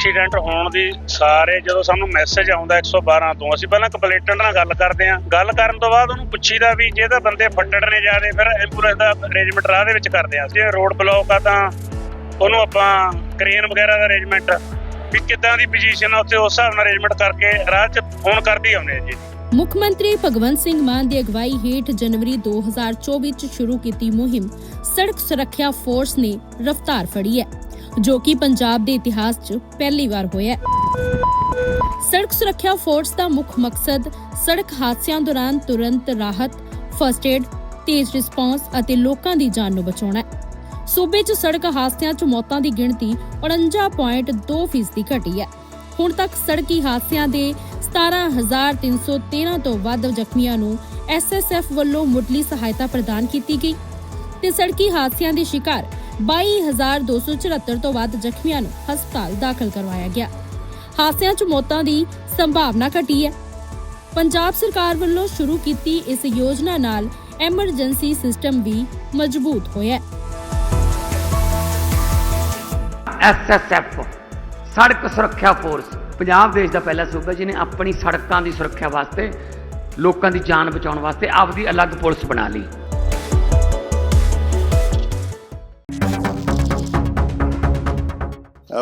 Accident ਹੋਣ ਦੀ ਸਾਰੇ ਜਦੋਂ ਸਾਨੂੰ ਮੈਸੇਜ ਆਉਂਦਾ 112 ਤੋਂ, ਅਸੀਂ ਪਹਿਲਾਂ ਕੰਪਲੇਂਟਰ ਨਾਲ ਗੱਲ ਕਰਦੇ ਹਾਂ। ਗੱਲ ਕਰਨ ਤੋਂ ਬਾਅਦ ਉਹਨੂੰ ਪੁੱਛੀਦਾ ਵੀ ਜੇ ਤਾਂ ਬੰਦੇ ਫੱਟੜ ਨੇ ਜਾਦੇ ਫਿਰ ਐਂਬੂਲੈਂਸ ਦਾ ਅਰੇਂਜਮੈਂਟ ਰਾਹ ਦੇ ਵਿੱਚ ਕਰਦੇ ਹਾਂ। ਜੇ ਰੋਡ ਬਲੌਕ ਆ ਤਾਂ ਉਹਨੂੰ ਆਪਾਂ ਕ੍ਰੇਨ ਵਗੈਰਾ ਦਾ ਅਰੇਂਜਮੈਂਟ ਵੀ ਕਿੱਦਾਂ ਦੀ ਪੋਜੀਸ਼ਨ ਆ, ਉੱਥੇ ਉਸ ਹਿਸਾਬ ਨਾਲ ਅਰੇਂਜਮੈਂਟ ਕਰਕੇ ਰਾਹ 'ਚ ਫੋਨ ਕਰਦੇ ਆਉਂਦੇ ਆ ਜੀ। ਮੁੱਖ ਮੰਤਰੀ ਭਗਵੰਤ ਸਿੰਘ ਮਾਨ ਦੀ ਅਗਵਾਈ ਹੇਠ ਜਨਵਰੀ 2024 ਚ ਸ਼ੁਰੂ ਕੀਤੀ ਮੁਹਿੰਮ। ਸੜਕ ਸੁਰੱਖਿਆ ਫੋਰਸ ਨੇ ਰਫ਼ਤਾਰ ਫੜੀ ਹੈ। ਜੋ ਕਿ ਪੰਜਾਬ ਦੇ ਇਤਿਹਾਸ 'ਚ ਪਹਿਲੀ ਵਾਰ ਹੋਇਆ ਹੈ। ਸੜਕ ਸੁਰੱਖਿਆ ਫੋਰਸ ਦਾ ਮੁੱਖ ਮਕਸਦ ਸੜਕ ਹਾਦਸਿਆਂ ਦੌਰਾਨ ਤੁਰੰਤ ਰਾਹਤ ਫਰਸਟ ਏਡ ਤੇਜ਼ ਰਿਸਪਾਂਸ ਅਤੇ ਲੋਕਾਂ ਦੀ ਜਾਨ ਨੂੰ ਬਚਾਉਣਾ ਹੈ। ਸੂਬੇ 'ਚ ਸੜਕ ਹਾਦਸਿਆਂ 'ਚ ਮੌਤਾਂ ਦੀ ਗਿਣਤੀ 49.2% ਘਟੀ ਹੈ। ਹੁਣ ਤੱਕ ਸੜਕੀ ਹਾਦਸਿਆਂ ਦੇ 17313 ਤੋਂ ਵੱਧ ਜ਼ਖਮੀਆਂ ਨੂੰ ਐਸਐਸਐਫ ਵੱਲੋਂ ਮੁੱਢਲੀ ਸਹਾਇਤਾ ਪ੍ਰਦਾਨ ਕੀਤੀ ਗਈ ਤੇ ਸੜਕੀ ਹਾਦਸਿਆਂ ਦੇ ਸ਼ਿਕਾਰ 22274 ਤੋਂ ਵੱਧ ਜ਼ਖਮੀਆਂ ਨੂੰ ਹਸਪਤਾਲ ਦਾਖਲ ਕਰਵਾਇਆ ਗਿਆ। ਹਾਦਸਿਆਂ 'ਚ ਮੌਤਾਂ ਦੀ ਸੰਭਾਵਨਾ ਘਟੀ ਹੈ। ਪੰਜਾਬ ਸਰਕਾਰ ਵੱਲੋਂ ਸ਼ੁਰੂ ਕੀਤੀ ਇਸ ਯੋਜਨਾ ਨਾਲ ਐਮਰਜੈਂਸੀ ਸਿਸਟਮ ਵੀ ਮਜ਼ਬੂਤ ਹੋਇਆ ਹੈ। ਐਸਐਸਐਫ ਸੜਕ ਸੁਰੱਖਿਆ ਫੋਰਸ। ਪੰਜਾਬ ਦੇਸ਼ ਦਾ ਪਹਿਲਾ ਸੂਬਾ ਜਿਹਨੇ ਆਪਣੀ ਸੜਕਾਂ ਦੀ ਸੁਰੱਖਿਆ ਵਾਸਤੇ ਲੋਕਾਂ ਦੀ ਜਾਨ ਬਚਾਉਣ ਵਾਸਤੇ ਆਪਦੀ ਅਲੱਗ ਪੁਲਿਸ ਬਣਾ ਲਈ।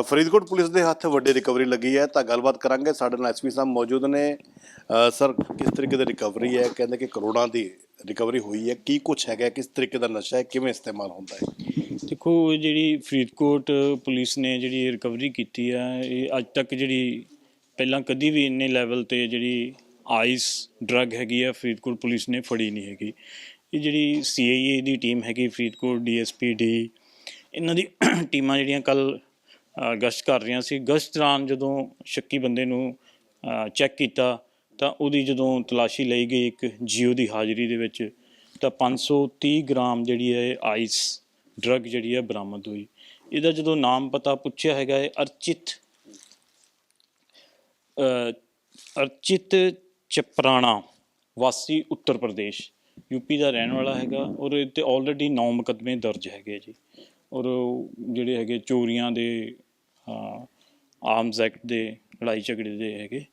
ਫਰੀਦਕੋਟ ਪੁਲਿਸ ਦੇ ਹੱਥ ਵੱਡੀ ਰਿਕਵਰੀ ਲੱਗੀ ਹੈ, ਤਾਂ ਗੱਲਬਾਤ ਕਰਾਂਗੇ। ਸਾਡੇ ਨਾਲ ਐਸਪੀ ਸਾਹਿਬ ਮੌਜੂਦ ਨੇ। ਸਰ, ਕਿਸ ਤਰੀਕੇ ਦੀ ਰਿਕਵਰੀ ਹੈ? ਕਹਿੰਦੇ ਕਿ ਕਰੋੜਾਂ ਦੀ ਰਿਕਵਰੀ ਹੋਈ ਹੈ। ਕੀ ਕੁਝ ਹੈਗਾ ਕਿਸ ਤਰੀਕੇ ਦਾ ਨਸ਼ਾ ਹੈ? ਕਿਵੇਂ ਇਸਤੇਮਾਲ ਹੁੰਦਾ ਹੈ? ਦੇਖੋ, ਇਹ ਜਿਹੜੀ ਫਰੀਦਕੋਟ ਪੁਲਿਸ ਨੇ ਜਿਹੜੀ ਰਿਕਵਰੀ ਕੀਤੀ ਆ ਇਹ ਅੱਜ ਤੱਕ ਜਿਹੜੀ ਪਹਿਲਾਂ ਕਦੀ ਵੀ ਇੰਨੇ ਲੈਵਲ ਤੇ ਜਿਹੜੀ ਆਈਸ ਡਰੱਗ ਹੈਗੀ ਆ ਫਰੀਦਕੋਟ ਪੁਲਿਸ ਨੇ ਫੜੀ ਨਹੀਂ ਹੈਗੀ। ਇਹ ਜਿਹੜੀ ਸੀਆਈਏ ਦੀ ਟੀਮ ਹੈਗੀ, ਫਰੀਦਕੋਟ ਡੀਐਸਪੀ ਡੀ ਇਹਨਾਂ ਦੀ ਟੀਮਾਂ ਜਿਹੜੀਆਂ ਕੱਲ ਗਸ਼ਤ ਕਰ ਰਹੀਆਂ ਸੀ। ਗਸ਼ਤ ਦੌਰਾਨ ਜਦੋਂ ਸ਼ੱਕੀ ਬੰਦੇ ਨੂੰ ਚੈੱਕ ਕੀਤਾ, ਤਾਂ ਉਹਦੀ ਜਦੋਂ ਤਲਾਸ਼ੀ ਲਈ ਗਈ ਇੱਕ ਜੀਓ ਦੀ ਹਾਜ਼ਰੀ ਦੇ ਵਿੱਚ, ਤਾਂ 530 ਗ੍ਰਾਮ ਜਿਹੜੀ ਹੈ ਆਈਸ ਡਰੱਗ ਜਿਹੜੀ ਹੈ ਬਰਾਮਦ ਹੋਈ। ਇਹਦਾ ਜਦੋਂ ਨਾਮ ਪਤਾ ਪੁੱਛਿਆ ਹੈਗਾ ਹੈ ਅਰਚਿਤ ਅਰਚਿਤ ਚਪਰਾਣਾ, ਵਾਸੀ ਉੱਤਰ ਪ੍ਰਦੇਸ਼, ਯੂਪੀ ਦਾ ਰਹਿਣ ਵਾਲਾ ਹੈਗਾ। ਔਰ ਇਹ ਤੇ ਆਲਰੇਡੀ 9 ਮੁਕੱਦਮੇ ਦਰਜ ਹੈਗੇ ਜੀ। ਔਰ ਉਹ ਜਿਹੜੇ ਹੈਗੇ ਚੋਰੀਆਂ ਦੇ ਆਰਮਸ ਐਕਟ ਦੇ ਲੜਾਈ ਝਗੜੇ ਦੇ ਹੈਗੇ।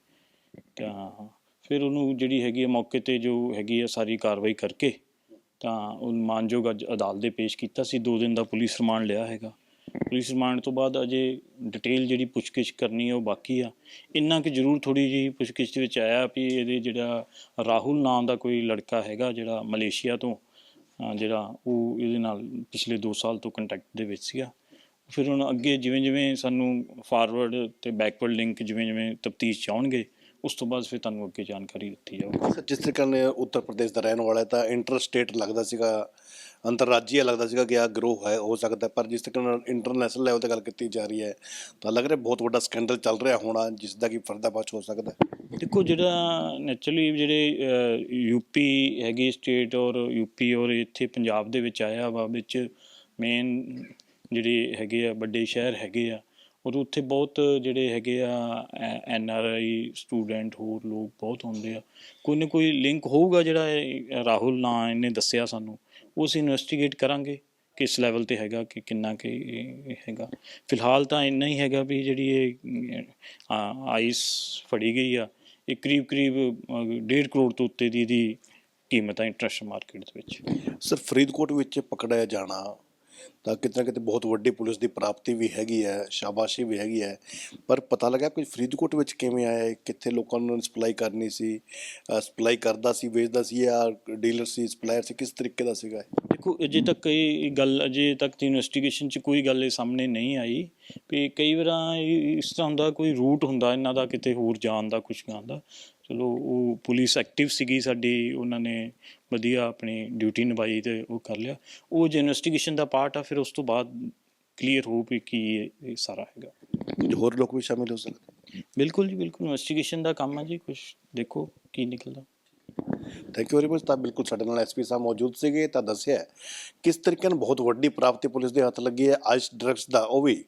ਤਾਂ ਫਿਰ ਉਹਨੂੰ ਜਿਹੜੀ ਹੈਗੀ ਹੈ ਮੌਕੇ ਤੇ ਜੋ ਹੈਗੀ ਹੈ ਸਾਰੀ ਕਾਰਵਾਈ ਕਰਕੇ ਤਾਂ ਉਹ ਮਾਨਯੋਗ ਅੱਜ ਅਦਾਲਤ ਦੇ ਪੇਸ਼ ਕੀਤਾ ਸੀ। 2 ਦਿਨ ਦਾ ਪੁਲਿਸ ਰਿਮਾਂਡ ਲਿਆ ਹੈਗਾ। ਪੁਲਿਸ ਰਿਮਾਂਡ ਤੋਂ ਬਾਅਦ ਅਜੇ ਡਿਟੇਲ ਜਿਹੜੀ ਪੁੱਛਗਿੱਛ ਕਰਨੀ ਹੈ ਉਹ ਬਾਕੀ ਆ। ਇੰਨਾ ਕਿ ਜ਼ਰੂਰ ਥੋੜੀ ਜੀ ਪੁੱਛਗਿੱਛ ਦੇ ਵਿੱਚ ਆਇਆ ਵੀ ਇਹਦੇ ਜਿਹੜਾ ਰਾਹੁਲ ਨਾਮ ਦਾ ਕੋਈ ਲੜਕਾ ਹੈਗਾ ਜਿਹੜਾ ਮਲੇਸ਼ੀਆ ਤੋਂ ਜਿਹੜਾ ਉਹ ਇਹਦੇ ਨਾਲ ਪਿਛਲੇ 2 ਸਾਲ ਤੋਂ ਕੰਟੈਕਟ ਦੇ ਵਿੱਚ ਸੀਗਾ। ਫਿਰ ਹੁਣ ਅੱਗੇ ਜਿਵੇਂ ਜਿਵੇਂ ਸਾਨੂੰ ਫਾਰਵਰਡ ਤੇ ਬੈਕਵਰਡ ਲਿੰਕ ਜਿਵੇਂ ਜਿਵੇਂ ਤਫਤੀਸ਼ ਚਾਹਣਗੇ ਉਸ ਤੋਂ ਬਾਅਦ ਫਿਰ ਤੁਹਾਨੂੰ ਅੱਗੇ ਜਾਣਕਾਰੀ ਦਿੱਤੀ ਜਾਊਗੀ। ਸਰ ਜਿਸ ਤਰੀਕੇ ਨਾਲ ਉੱਤਰ ਪ੍ਰਦੇਸ਼ ਦਾ ਰਹਿਣ ਵਾਲਾ ਤਾਂ ਇੰਟਰ ਸਟੇਟ ਲੱਗਦਾ ਸੀਗਾ ਅੰਤਰਰਾਜੀ ਲੱਗਦਾ ਸੀਗਾ ਕਿ ਆ ਗਰੋਹ ਹੈ ਹੋ ਸਕਦਾ ਪਰ ਜਿਸ ਤਰੀਕੇ ਨਾਲ ਇੰਟਰਨੈਸ਼ਨਲ ਲੈਵਲ ਤੇ ਗੱਲ ਕੀਤੀ ਜਾ ਰਹੀ ਹੈ ਤਾਂ ਲੱਗ ਰਿਹਾ ਬਹੁਤ ਵੱਡਾ ਸਕੈਂਡਲ ਚੱਲ ਰਿਹਾ ਹੋਣਾ ਜਿਸ ਦਾ ਕਿ ਪਰਦਾਫਾਸ਼ ਹੋ ਸਕਦਾ ਦੇਖੋ ਜਿਹੜਾ ਨੈਚੁਰਲੀ ਜਿਹੜੇ ਯੂਪੀ ਹੈਗੀ ਸਟੇਟ ਔਰ ਯੂਪੀ ਔਰ ਇੱਥੇ ਪੰਜਾਬ ਦੇ ਵਿੱਚ ਆਇਆ ਵਾ ਵਿੱਚ ਮੇਨ ਜਿਹੜੇ ਹੈਗੇ ਆ, ਵੱਡੇ ਸ਼ਹਿਰ ਹੈਗੇ ਆ ਔਰ ਉੱਥੇ ਬਹੁਤ ਜਿਹੜੇ ਹੈਗੇ ਆ ਐਨ ਆਰ ਆਈ ਸਟੂਡੈਂਟ ਹੋਰ ਲੋਕ ਬਹੁਤ ਹੁੰਦੇ ਆ। ਕੋਈ ਨਾ ਕੋਈ ਲਿੰਕ ਹੋਊਗਾ ਜਿਹੜਾ ਰਾਹੁਲ ਨਾਂ ਇਹਨੇ ਦੱਸਿਆ ਸਾਨੂੰ, ਉਹ ਅਸੀਂ ਇਨਵੈਸਟੀਗੇਟ ਕਰਾਂਗੇ ਕਿਸ ਲੈਵਲ ਤੇ ਹੈਗਾ, ਕਿ ਕਿੰਨਾ ਕਿ ਹੈਗਾ। ਫਿਲਹਾਲ ਤਾਂ ਇੰਨਾ ਹੀ ਹੈਗਾ ਵੀ ਜਿਹੜੀ ਇਹ ਆਈਸ ਫੜੀ ਗਈ ਆ, ਇਹ ਕਰੀਬ ਕਰੀਬ 1.5 ਕਰੋੜ ਤੋਂ ਉੱਤੇ ਦੀ ਇਹਦੀ ਕੀਮਤ ਆ ਇੰਟਰਨੈਸ਼ਨਲ ਮਾਰਕੀਟ ਦੇ ਵਿੱਚ। ਸਰ, ਫਰੀਦਕੋਟ ਵਿੱਚ ਪਕੜਿਆ ਜਾਣਾ ਤਾਂ ਕਿਤੇ ਨਾ ਕਿਤੇ ਬਹੁਤ ਵੱਡੀ ਪੁਲਿਸ ਦੀ ਪ੍ਰਾਪਤੀ ਵੀ ਹੈਗੀ ਹੈ, ਸ਼ਾਬਾਸ਼ੀ ਵੀ ਹੈਗੀ ਹੈ। ਪਰ ਪਤਾ ਲੱਗਾ ਕੋਈ ਫਰੀਦਕੋਟ ਵਿੱਚ ਕਿਵੇਂ ਆਇਆ ਕਿੱਥੇ ਲੋਕਾਂ ਨੂੰ ਸਪਲਾਈ ਕਰਨੀ ਸੀ ਸਪਲਾਈ ਕਰਦਾ ਸੀ, ਵੇਚਦਾ ਸੀ ਜਾਂ ਡੀਲਰ ਸੀ, ਸਪਲਾਇਰ ਸੀ, ਕਿਸ ਤਰੀਕੇ ਦਾ ਸੀਗਾ ਦੇਖੋ ਅਜੇ ਤੱਕ ਇਹ ਗੱਲ ਅਜੇ ਤੱਕ ਦੀ ਇਨਵੈਸਟੀਗੇਸ਼ਨ 'ਚ ਕੋਈ ਗੱਲ ਇਹ ਸਾਹਮਣੇ ਨਹੀਂ ਆਈ ਵੀ ਕਈ ਵਾਰਾਂ ਇਹ ਇਸ ਤਰ੍ਹਾਂ ਹੁੰਦਾ ਕੋਈ ਰੂਟ ਹੁੰਦਾ ਇਹਨਾਂ ਦਾ ਕਿਤੇ ਹੋਰ ਜਾਣ ਦਾ ਕੁਝ ਗਾਂ ਦਾ। ਚਲੋ ਉਹ ਪੁਲਿਸ ਐਕਟਿਵ ਸੀਗੀ ਸਾਡੀ ਉਹਨਾਂ ਨੇ ਵਧੀਆ ਆਪਣੀ ਡਿਊਟੀ ਨਿਭਾਈ ਤੇ ਉਹ ਕਰ ਲਿਆ। ਉਹ ਜੇ ਇਨਵੈਸਟੀਗੇਸ਼ਨ ਦਾ ਪਾਰਟ ਆ ਫਿਰ ਉਸ ਤੋਂ ਬਾਅਦ ਕਲੀਅਰ ਹੋ ਵੀ ਕੀ ਇਹ ਸਾਰਾ ਹੈਗਾ। ਕੁਝ ਹੋਰ ਲੋਕ ਵੀ ਸ਼ਾਮਿਲ ਹੋ ਸਕਦੇ? ਬਿਲਕੁਲ ਜੀ ਬਿਲਕੁਲ। ਇਨਵੈਸਟੀਗੇਸ਼ਨ ਦਾ ਕੰਮ ਹੈ ਜੀ ਕੁਝ ਦੇਖੋ ਕੀ ਨਿਕਲਦਾ। ਥੈਂਕ ਯੂ ਵੈਰੀ ਮਚ ਤਾਂ ਬਿਲਕੁਲ ਸਾਡੇ ਨਾਲ ਐਸਪੀ ਸਾਹਿਬ ਮੌਜੂਦ ਸੀਗੇ, ਤਾਂ ਦੱਸਿਆ ਕਿਸ ਤਰੀਕੇ ਨਾਲ ਬਹੁਤ ਵੱਡੀ ਪ੍ਰਾਪਤੀ ਪੁਲਿਸ ਦੇ ਹੱਥ ਲੱਗੀ ਹੈ ਆਈਸ ਡਰੱਗਸ ਦਾ। ਉਹ ਵੀ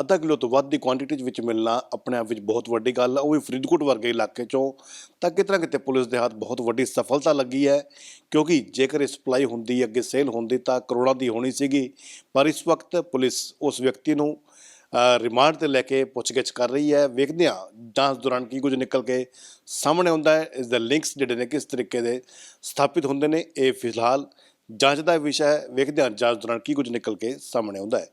ਅੱਧਾ ਕਿਲੋ ਤੋਂ ਵੱਧ ਦੀ ਕੁਆਂਟੀਟੀ ਵਿੱਚ ਮਿਲਣਾ ਆਪਣੇ ਆਪ ਵਿੱਚ ਬਹੁਤ ਵੱਡੀ ਗੱਲ ਹੈ ਉਹ ਵੀ ਫਰੀਦਕੋਟ ਵਰਗੇ ਇਲਾਕੇ ਚੋਂ। ਤਾਂ ਕਿਤੇ ਨਾ ਕਿਤੇ ਪੁਲਿਸ ਦੇ ਹੱਥ ਬਹੁਤ ਵੱਡੀ ਸਫਲਤਾ ਲੱਗੀ ਹੈ, ਕਿਉਂਕਿ ਜੇਕਰ ਇਹ ਸਪਲਾਈ ਹੁੰਦੀ, ਅੱਗੇ ਸੇਲ ਹੁੰਦੀ, ਤਾਂ ਕਰੋੜਾਂ ਦੀ ਹੋਣੀ ਸੀਗੀ। ਪਰ ਇਸ ਵਕਤ ਪੁਲਿਸ ਉਸ ਵਿਅਕਤੀ ਨੂੰ ਰਿਮਾਂਡ ਤੇ ਲੈ ਕੇ ਪੁੱਛਗਿੱਛ ਕਰ ਰਹੀ ਹੈ। ਵੇਖਦੇ ਹਾਂ ਜਾਂਚ ਦੌਰਾਨ ਕੀ ਕੁਝ ਨਿਕਲ ਕੇ ਸਾਹਮਣੇ ਆਉਂਦਾ ਹੈ। ਇਸ ਦੇ ਲਿੰਕਸ ਜਿਹੜੇ ਨੇ ਕਿਸ ਤਰੀਕੇ ਦੇ ਸਥਾਪਿਤ ਹੁੰਦੇ ਨੇ, ਇਹ ਫਿਲਹਾਲ ਜਾਂਚ ਦਾ ਵਿਸ਼ਾ ਹੈ। ਵੇਖਦੇ ਹਾਂ ਜਾਂਚ ਦੌਰਾਨ ਕੀ ਕੁਝ ਨਿਕਲ ਕੇ ਸਾਹਮਣੇ ਆਉਂਦਾ ਹੈ।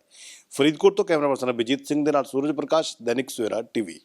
ਫਰੀਦਕੋਟ ਤੋਂ ਕੈਮਰਾ ਪਰਸਨ ਅਭਿਜੀਤ ਸਿੰਘ ਦੇ ਨਾਲ ਸੂਰਜ ਪ੍ਰਕਾਸ਼, ਦੈਨਿਕ ਸਵੇਰਾ ਟੀਵੀ।